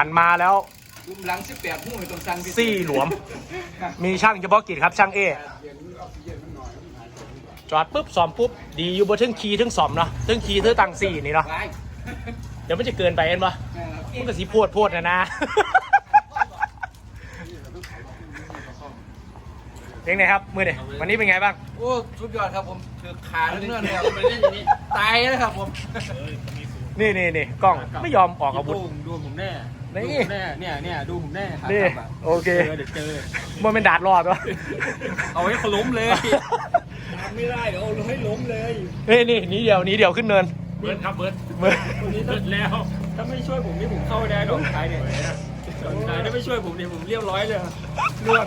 ฝันมาแล้วลุมหลังสิบแปดหู้ตรงสั่งพิเศษซี่หลวม มีช่างเฉพาะกิจครับช่างเอจอดปุ๊บสอมปุ๊บดีอยู่บนทึ่งคีย์ทึ่งสอมเนาะทึ่งคีย์ทึ่งตังสี่นี่เนาะไปเดี๋ยวมันจะเกินไปเห็นปะมันก็สีโพดโพดนะนะเป็นไงครับมือเนี่ยวันนี้เป็นไงบ้างโอ้สุดยอดครับผมคือขาเนื้อเนี่ยตายแล้วครับผมนี่นี่นี่กล้องไม่ยอมออกอาวุธดูดูผมแน่ นี่ดูผมแน่เนี่ยเนี่ยดูผมแน่ครับนี่ครับโอเคเจอเดี๋ยวเจอ มันเป็นดาดรอดวะเอาให้เขาล้มเลยไม่ได้เดี๋ยวเอาให้ล้มเลยนี่นี่หนี้เดียวหนี้เดียวขึ้นเนินเบิร์ดครับเบิร์ดเมื่อวันนี้เบิร์ดแล้วถ้าไม่ช่วยผมนี่ผมเข้าได้ดอกท้ายเนี่ยดอกท้ายถ้าไม่ช่วยผมเนี่ยผมเรียบร้อยเลยเรื่อง